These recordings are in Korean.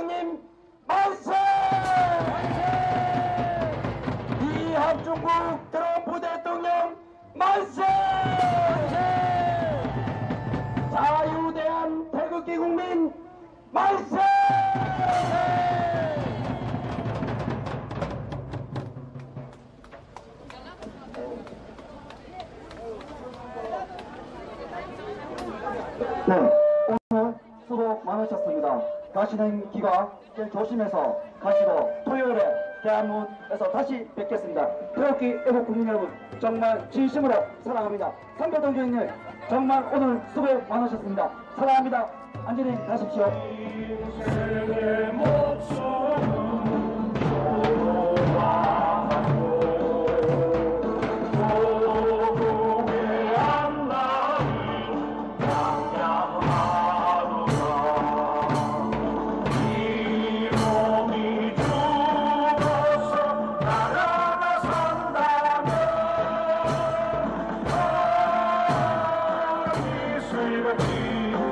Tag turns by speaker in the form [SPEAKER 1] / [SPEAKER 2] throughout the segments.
[SPEAKER 1] 대통령님 만세! 이합중국 트럼프 대통령 만세! 자유대한 태극기 국민 만세! 네, 오늘 수고 많으셨습니다. 가시는 기가 조심해서 가시고 토요일에 대한문에서 다시 뵙겠습니다. 태극기 애국 국민 여러분 정말 진심으로 사랑합니다. 삼교동 교인님 정말 오늘 수고 많으셨습니다. 사랑합니다. 안전히 가십시오.
[SPEAKER 2] 인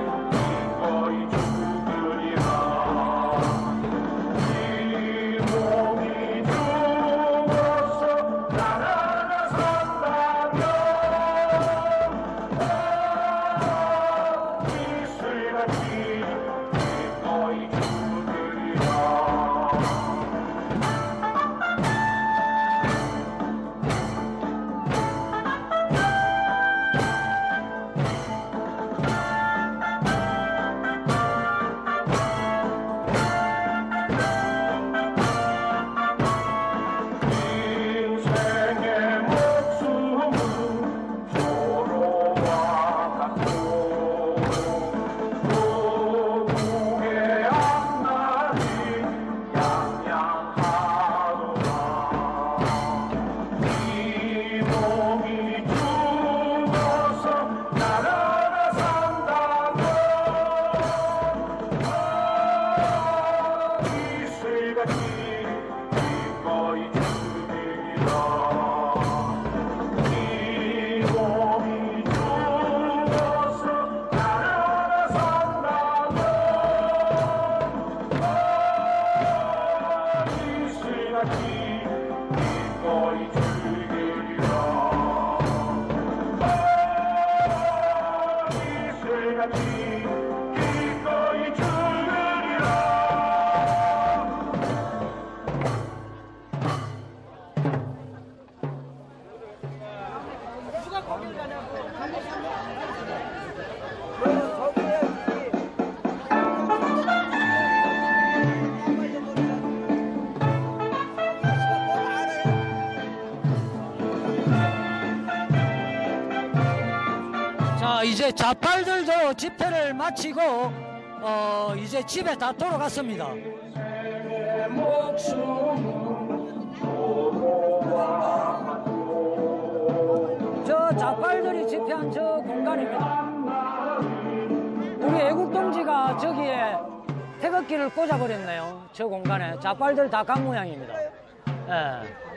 [SPEAKER 2] 이
[SPEAKER 3] 자 이제 자팔들도 집회를 마치고 어 이제 집에 다 돌아갔습니다. 저 자팔들이 집회한 저 공간입니다. 우리 애국 동지가 저기에 태극기를 꽂아버렸네요. 저 공간에 자팔들 다 간 모양입니다. 예.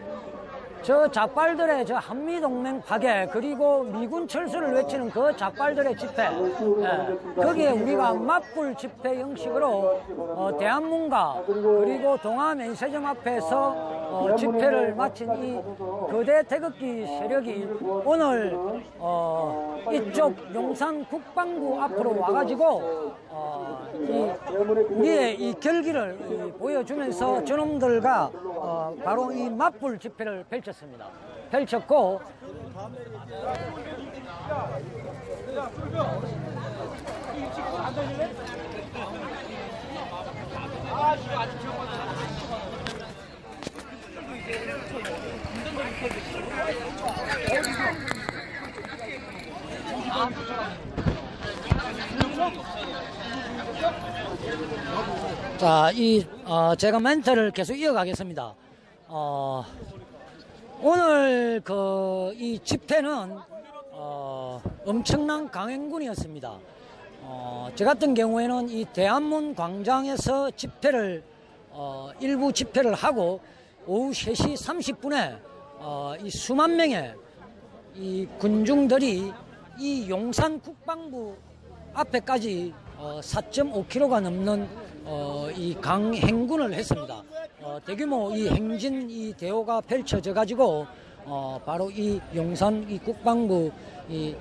[SPEAKER 3] 저 작발들의 저 한미동맹 파괴 그리고 미군 철수를 외치는 그 작발들의 집회 예, 거기에 우리가 맞불 집회 형식으로 어, 대한문가 그리고 동아면세점 앞에서 어, 집회를 마친 이 거대 태극기 세력이 오늘 어, 이쪽 용산 국방부 앞으로 와가지고 어, 이 우리의 이 결기를 이 보여주면서 저놈들과 어, 바로 이 맞불 집회를 펼쳤습니다. 펼쳤고 자, 이 어, 제가 멘트를 계속 이어가겠습니다. 어, 오늘 그 이 집회는 어, 엄청난 강행군이었습니다. 어, 저 같은 경우에는 이 대한문 광장에서 집회를 어, 일부 집회를 하고 오후 3시 30분에 어, 이 수만 명의 이 군중들이 이 용산 국방부 앞에까지 어, 4.5km가 넘는 어, 이 강 행군을 했습니다. 어, 대규모 이 행진 이 대호가 펼쳐져 가지고 어, 바로 이 용산 이 국방부 이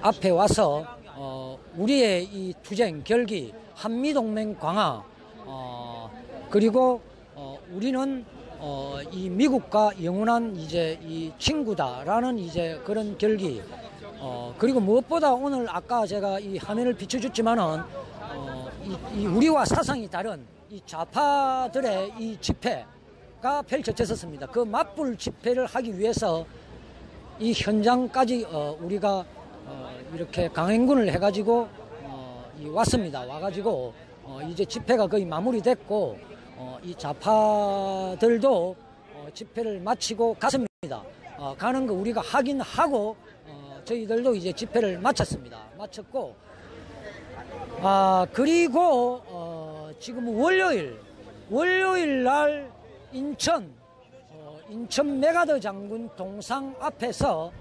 [SPEAKER 3] 앞에 와서 어, 우리의 이 투쟁 결기 한미동맹 강화 어, 그리고 어, 우리는 어, 이 미국과 영원한 이제 이 친구다라는 이제 그런 결기 어, 그리고 무엇보다 오늘 아까 제가 이 화면을 비춰줬지만은 어, 이, 이 우리와 사상이 다른 이 좌파들의 이 집회가 펼쳐졌었습니다. 그 맞불 집회를 하기 위해서 이 현장까지 어, 우리가 어, 이렇게 강행군을 해가지고 어, 이 왔습니다. 와가지고 어, 이제 집회가 거의 마무리됐고 어, 이 좌파들도 어, 집회를 마치고 갔습니다. 어, 가는 거 우리가 하긴 하고 어, 저희들도 이제 집회를 마쳤습니다. 마쳤고 아 그리고 어, 지금 월요일 월요일 날 인천 어, 인천 메가더 장군 동상 앞에서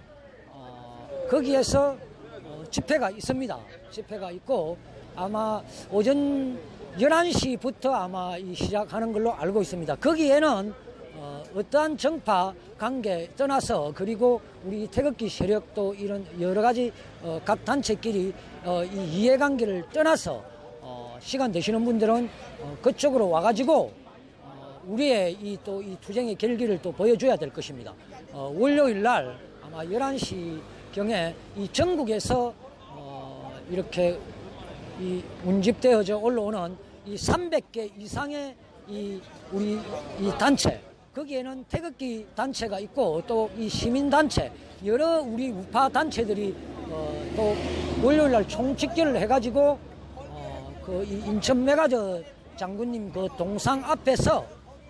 [SPEAKER 3] 어, 거기에서 어, 집회가 있습니다. 집회가 있고 아마 오전 11시부터 아마 이 시작하는 걸로 알고 있습니다. 거기에는 어, 어떠한 정파 관계 떠나서 그리고 우리 태극기 세력도 이런 여러 가지 어, 각 단체끼리 어, 이 이해관계를 떠나서 어, 시간 되시는 분들은 어, 그쪽으로 와가지고 어, 우리의 이또이 투쟁의 결기를 또 보여줘야 될 것입니다. 어, 월요일 날 아마 11시 경에 이 전국에서 어, 이렇게 이 운집되어져 올라오는 이 300개 이상의 이 우리 이 단체 거기에는 태극기 단체가 있고 또 이 시민 단체 여러 우리 우파 단체들이 어, 또 월요일 날 총집결을 해가지고 어, 그이 인천 메가저 장군님 그 동상 앞에서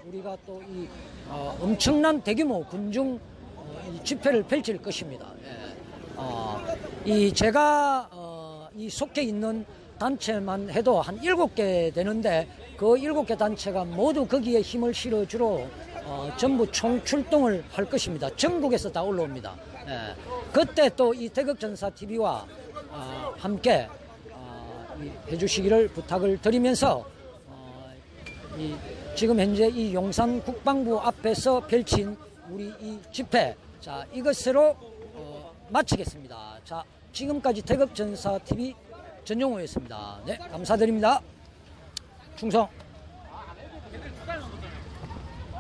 [SPEAKER 3] 우리가 또이 어, 엄청난 대규모 군중 어, 이 집회를 펼칠 것입니다. 예. 어, 이 제가 어, 이 속해 있는 단체만 해도 한 일곱 개 되는데 그 일곱 개 단체가 모두 거기에 힘을 실어주러 어, 전부 총출동을 할 것입니다. 전국에서 다 올라옵니다. 예. 그때 또 이 태극전사 TV와 어, 함께 어, 이 해주시기를 부탁을 드리면서 어, 이 지금 현재 이 용산 국방부 앞에서 펼친 우리 이 집회 자 이것으로 어, 마치겠습니다. 자 지금까지 태극전사 TV 전용호였습니다. 네 감사드립니다. 충성.